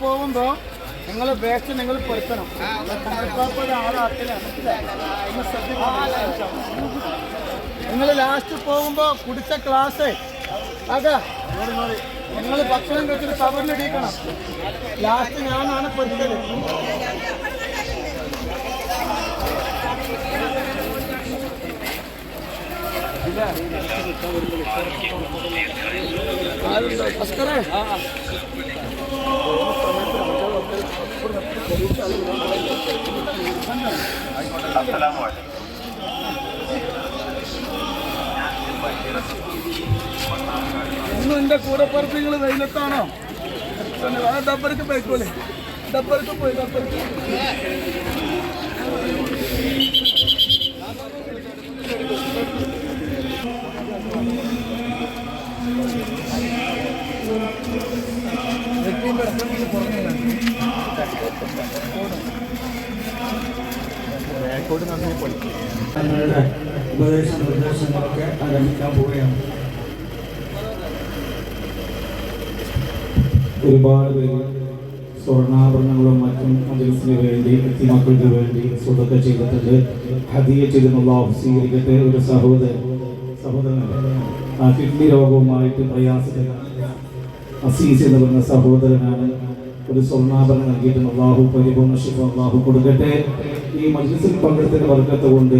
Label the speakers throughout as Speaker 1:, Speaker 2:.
Speaker 1: പോകുമ്പോ നിങ്ങൾ വേസ്റ്റ് നിങ്ങൾ പൊരുത്തണം നിങ്ങൾ ലാസ്റ്റ് പോകുമ്പോ കുടിച്ച ക്ലാസ് നിങ്ങൾ ഭക്ഷണം കഴിച്ചിട്ട് കവറിലിടിക്കണം ലാസ്റ്റ് ഞാനാണ് പൊരുത്തത് ഭാസ്കരേ ഇന്നും എന്റെ കൂടെ പറപ്പിങ്ങൾ വെയിലത്താണോ ആ ഡബ്ബർക്ക് പോയിക്കോളെ. ഡബ്ബർക്ക് പോയി ഡബ്ബർക്ക്.
Speaker 2: തങ്ങളുടെ ഉപദേശ നിർദ്ദേശങ്ങളൊക്കെ ആരംഭിക്കാൻ പോവുകയാണ് ഒരുപാട് പേര് സ്വർണാഭരണങ്ങളും മറ്റും മജലിസിന് വേണ്ടി എത്തിമക്കൾക്ക് വേണ്ടി സ്വതൊക്കെ ചെയ്തിട്ടുണ്ട് ഹദിയ ചെയ്തെന്നുള്ള സ്വീകരിക്കട്ടെ ഒരു സഹോദരൻ സഹോദരൻ ആ കിഡ്നി രോഗവുമായിട്ട് പ്രയാസത്തിൽ അസീസ് എന്ന് പറഞ്ഞ സഹോദരനാണ് ഒരു സ്വർണാഭരണം നൽകിയിട്ടും അള്ളാഹു പരിപൂർണ ശുഭം അള്ളാഹു കൊടുക്കട്ടെ. ഈ മജ്ലിസിൽ പങ്കെടുത്തതിന്റെ വർഗത്ത് കൊണ്ട്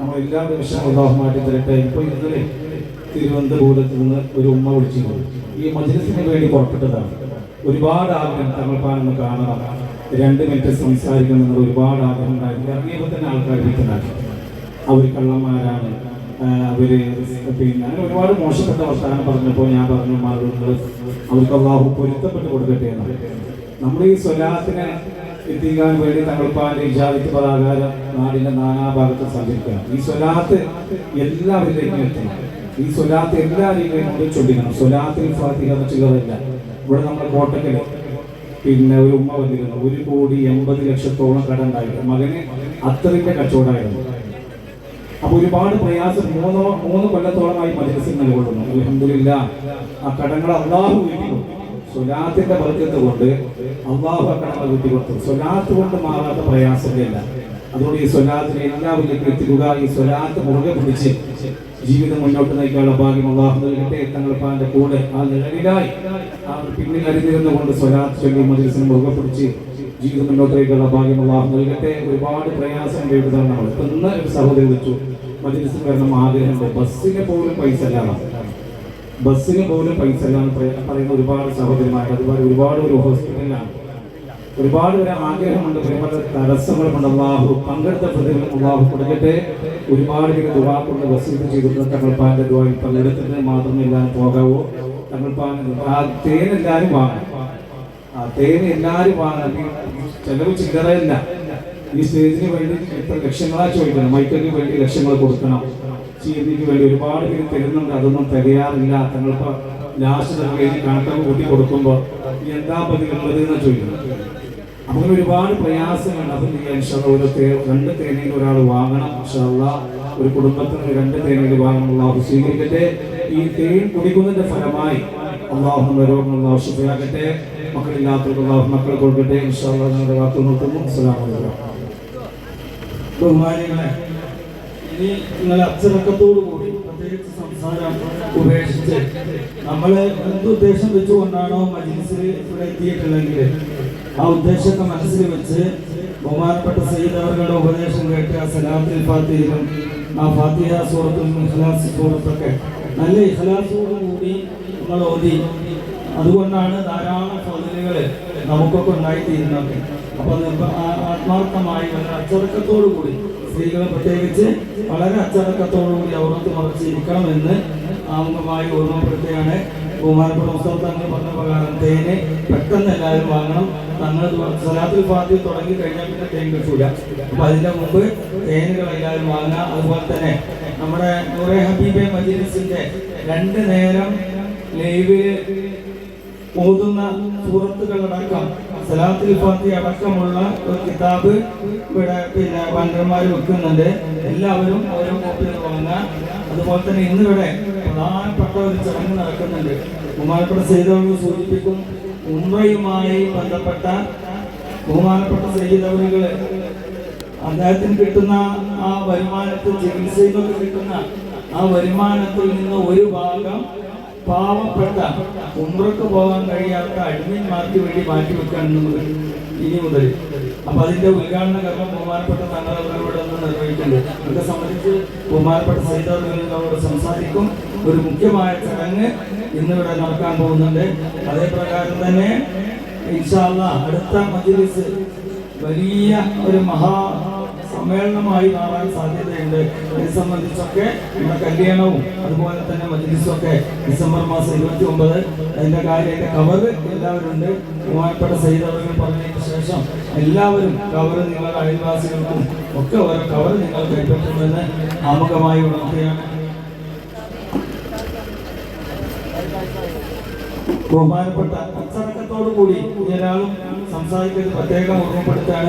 Speaker 2: നമ്മൾ എല്ലാ നിമിഷവും അള്ളാഹു മാറ്റി തരട്ടെ. ഇപ്പൊ ഇന്നലെ തിരുവനന്തപുരത്ത് നിന്ന് ഒരു ഉമ്മ വിളിച്ചിരുന്നു. ഈ മജ്ലിസിന് വേണ്ടി പുറപ്പെട്ടതാണ്. ഒരുപാട് ആഗ്രഹം തങ്ങൾപ്പാനൊന്ന് കാണണം. രണ്ട് മിനിറ്റ് സംസാരിക്കണം എന്നുള്ള ഒരുപാട് ആഗ്രഹം ഉണ്ടായിരുന്നു ഇറങ്ങിയപ്പോൾ തന്നെ ആൾക്കാർ വിളിക്കുന്നുണ്ട്. അവർ കള്ളന്മാരാണ്. അവർ പിന്നെ അങ്ങനെ ഒരുപാട് മോശപ്പെട്ട വർത്തമാനം പറഞ്ഞപ്പോൾ ഞാൻ പറഞ്ഞു മാറുന്നത് അവർക്ക് അള്ളാഹു പൊരുത്തപ്പെട്ട് കൊടുക്കട്ടെ എന്ന്. നമ്മുടെ ഈ സ്വലാത്തിനെ എത്തിക്കാൻ വേണ്ടി തങ്ങൾപ്പാന്റെ ഇജാദിത്ത് പതാകാരം നാടിന്റെ നാനാഭാഗത്ത് സഞ്ചരിക്കണം. ഈ സ്വലാത്ത് എല്ലാവരിലേക്കും എത്തണം ഈ സ്വലാത്ത് എല്ലാവരിലേക്കും കൊണ്ട് ചൊല്ലിക്കണം. സ്വലാത്തിൽ ഫാത്തിഹ എന്ന് ഇവിടെ നമ്മുടെ കോട്ടക്കൽ പിന്നെ ഒരു ഉമ്മ വന്നിരുന്നു. ഒരു കോടി എൺപത് ലക്ഷത്തോളം കട ഉണ്ടായിരുന്നു. മകന് അത്രയ്ക്ക് കച്ചവടമായിരുന്നു. അപ്പൊ ഒരുപാട് പ്രയാസം മൂന്നോ മൂന്ന് കൊല്ലത്തോളമായി മദ്രസിൽ നിലകൊള്ളുന്നു. അലഹമില്ല ആ കടങ്ങൾ അള്ളാഹു വീട്ടിലും സ്വലാത്തിന്റെ വർഗത്ത് കൊണ്ട് അള്ളാഹു വീട്ടിക്കൊടുത്തു സ്വലാത്ത് കൊണ്ട് മാറാത്ത പ്രയാസങ്ങളില്ല. അതുകൊണ്ട് ഈ സ്വലാത്തിനെ എല്ലാവരിലേക്കും എത്തിക്കുക ഈ സ്വലാത്ത് മുറുകെ പിടിച്ച് ജീവിതം മുന്നോട്ട് നയിക്കാനുള്ള ഭാഗ്യം അള്ളാഹു നൽകട്ടെ. തങ്ങളുടെ കൂടെ ആ നിഴലിലായി. ആ പിന്നിൽ അരിഞ്ഞിരുന്നുകൊണ്ട് സ്വലാത്ത് ചൊല്ലി മദ്രസിനെ മുറുകെ പിടിച്ച് ജീവിതം മുന്നോട്ടേക്കുള്ള ഭാഗ്യം അള്ളാഹു നൽകട്ടെ. ഒരുപാട് പ്രയാസം എഴുതാൻ നമ്മൾ. ഇന്ന് ഒരു സഹോദരി വെച്ചു മജ്ലിസിൽ വരണം ആഗ്രഹമുണ്ട്. ബസ്സിന് പോലും പൈസ ഇല്ലാതെ. ബസ്സിന് പോലും പൈസ ഇല്ലാന്ന് പറയുന്ന ഒരുപാട് സഹോദരിമാർ അതുപോലെ ഒരുപാട് ഒരു ഹോസ്പിറ്റലിലാണ്. ഒരുപാട് പേരെ ആഗ്രഹമുണ്ട് ഒരുപാട് തടസ്സങ്ങളുമുണ്ട്. അള്ളാഹു പങ്കെടുത്ത പ്രതികൾ അള്ളാഹു കൊടുക്കട്ടെ. ഒരുപാട് പേര് ദുവാ കൊണ്ട് വസീത് ചെയ്തിട്ടുണ്ട്. തങ്ങൾപ്പാന്റെ ദുബായി ദുവായിൽ പങ്കെടുത്തിട്ട് എല്ലാവരും പോകാവോ. തങ്ങൾ പാൻ ആ തേൻ എല്ലാവരും വാങ്ങണം. ആ തേൻ എല്ലാവരും വാങ്ങണം. ചിലവ് ചില്ലറയല്ല. ഈ സ്റ്റേജിന് വേണ്ടി എത്ര ലക്ഷങ്ങളാ ചോദിക്കണം. മൈക്കലിന് വേണ്ടി ലക്ഷങ്ങൾ കൊടുക്കണം. ചീർണിക്ക് വേണ്ടി ഒരുപാട് പേര് തരുന്നുണ്ട്. അതൊന്നും തികയാറില്ല. തങ്ങൾക്ക് ലാസ്റ്റ് കണക്കൊക്കെ കൂട്ടി കൊടുക്കുമ്പോൾ എന്താ പതിവുള്ളത് എന്ന് ചോദിക്കുന്നത്? അങ്ങനെ ഒരുപാട് പ്രയാസങ്ങളുണ്ട് അത് നിങ്ങൾ ഇൻഷാള്ള രണ്ട് തേനയിൽ ഒരാൾ വാങ്ങണം ഇൻഷാള്ള ഒരു കുടുംബത്തിന് രണ്ട് തേനയിൽ വാങ്ങണം അള്ളാഹു സ്വീകരിക്കട്ടെ. ഈ തേൻ കുടിക്കുന്നതിന്റെ ഫലമായി അള്ളാഹു രോഗങ്ങൾ അള്ളാഹു ശുഭയാകട്ടെ മക്കളില്ലാത്തവർക്ക് മക്കൾ കൊടുക്കട്ടെ. ഇൻഷാള്ള ഞങ്ങളുടെ കാത്തു നോക്കുന്നു അസ്സലാമു അലൈക്കും. ബഹുമാനികളെ ഇനി കൂടി ഉപേക്ഷിച്ച് നമ്മൾ എന്ത് ഉദ്ദേശം വെച്ചുകൊണ്ടാണോ മജിലിസിൽ ഇവിടെ എത്തിയിട്ടുണ്ടെങ്കിൽ ആ ഉദ്ദേശത്തെ മനസ്സിൽ വെച്ച് ബഹുമാനപ്പെട്ട സയ്യിദ് അവരുടെ ഉപദേശം കേട്ട് ആ സലാത്തിൽ ഫാത്തിയിലും ആ ഫാത്തിഹ സൂറത്തും ഇഖ്ലാസ് സൂറത്തൊക്കെ നല്ല ഇഖ്ലാസോടു കൂടി നമ്മൾ ഓതി. അതുകൊണ്ടാണ് ധാരാളം ഫതിലുകൾ നമുക്കൊക്കെ ഉണ്ടായിത്തീരുന്നത്. അപ്പൊ ആത്മാർത്ഥമായി വളരെ അച്ചടക്കത്തോടു കൂടി സ്ത്രീകളെ പ്രത്യേകിച്ച് വളരെ അച്ചടക്കത്തോടു കൂടി അവർക്ക് മറച്ചിരിക്കണമെന്ന് ആമുഖമായി ഓർമ്മപ്പെടുത്തുകയാണ്. ബഹുമാനപ്പെട്ട മുസ്തഫ തങ്ങൾ പറഞ്ഞ പ്രകാരം തേനെ പെട്ടെന്ന് എല്ലാവരും വാങ്ങണം. തങ്ങൾ സലാത്തുൽ ഫാത്തി തുടങ്ങി കഴിഞ്ഞാൽ പിന്നെ തേൻ കിട്ടൂല. അപ്പൊ അതിന്റെ മുമ്പ് തേനുകൾ എല്ലാവരും വാങ്ങുക. അതുപോലെ തന്നെ നമ്മുടെ നൂറെ ഹബീബെ മജീലിസിന്റെ രണ്ട് നേരം ലൈവിൽ ഓതുന്ന സൂറത്തുകളടക്കം സലാത്തുൽ ഫാത്തി അടക്കമുള്ള ഒരു കിതാബ് ഇവിടെ പിന്നെ പണ്ഡന്മാർ വെക്കുന്നുണ്ട്. എല്ലാവരും ഓരോ കോപ്പികൾ വാങ്ങാൻ അതുപോലെ തന്നെ ഇന്നിവിടെ പ്രധാനപ്പെട്ട ഒരു ചടങ്ങ് നടക്കുന്നുണ്ട്. ബഹുമാനപ്പെട്ട സേതോട് സൂചിപ്പിക്കും
Speaker 3: ഉമ്രയുമായി ബന്ധപ്പെട്ട ബഹുമാനപ്പെട്ട സയ്യിദവനുകൾ അദ്ദേഹത്തിന് കിട്ടുന്ന ആ വരുമാനത്തിൽ ചികിത്സയിലൊക്കെ കിട്ടുന്ന ആ വരുമാനത്തിൽ നിന്ന് ഒരു ഭാഗം പാവപ്പെട്ട ഉമ്രക്ക് പോകാൻ കഴിയാത്ത അടിമന്മാർക്ക് വേണ്ടി മാറ്റി വെക്കാൻ മുതൽ ഇനി മുതൽ. അപ്പൊ അതിന്റെ ഉദ്ഘാടന കർമ്മം ബഹുമാനപ്പെട്ട നഗരവരുടെ ഒന്ന് നിർവഹിക്കുന്നുണ്ട് ഇതൊക്കെ സംബന്ധിച്ച് ബഹുമാനപ്പെട്ട സഹിതാവിനോട് സംസാരിക്കും. ഒരു മുഖ്യമായ ചടങ്ങ് ഇന്നിവിടെ നടക്കാൻ പോകുന്നുണ്ട്. അതേ പ്രകാരം തന്നെ ഇൻഷാല്ല അടുത്ത മജിലിസ് വലിയ ഒരു മഹാ സമ്മേളനമായി മാറാൻ സാധ്യതയുണ്ട്. ഇത് സംബന്ധിച്ചൊക്കെ നമ്മുടെ കല്യാണവും അതുപോലെ തന്നെ മജ്ലിസൊക്കെ ഡിസംബർ മാസം ഇരുപത്തി ഒമ്പത് അതിന്റെ കാര്യത്തെ കവർ എല്ലാവരും ഉണ്ട്. ബഹുമാനപ്പെട്ട സൈതവകൾ പറഞ്ഞതിന് ശേഷം എല്ലാവരും കവർ നിങ്ങളുടെ അയൽവാസികൾക്കും ഒക്കെ ഓരോ കവർ നിങ്ങൾ കൈപ്പറ്റുമെന്ന് ആമുഖമായി ഉണർത്തുകയാണ്. ബഹുമാനപ്പെട്ട അച്ചടക്കത്തോടു കൂടി ഒരാളും സംസാരിക്കുന്നത് പ്രത്യേകം ഓർമ്മപ്പെടുത്താണ്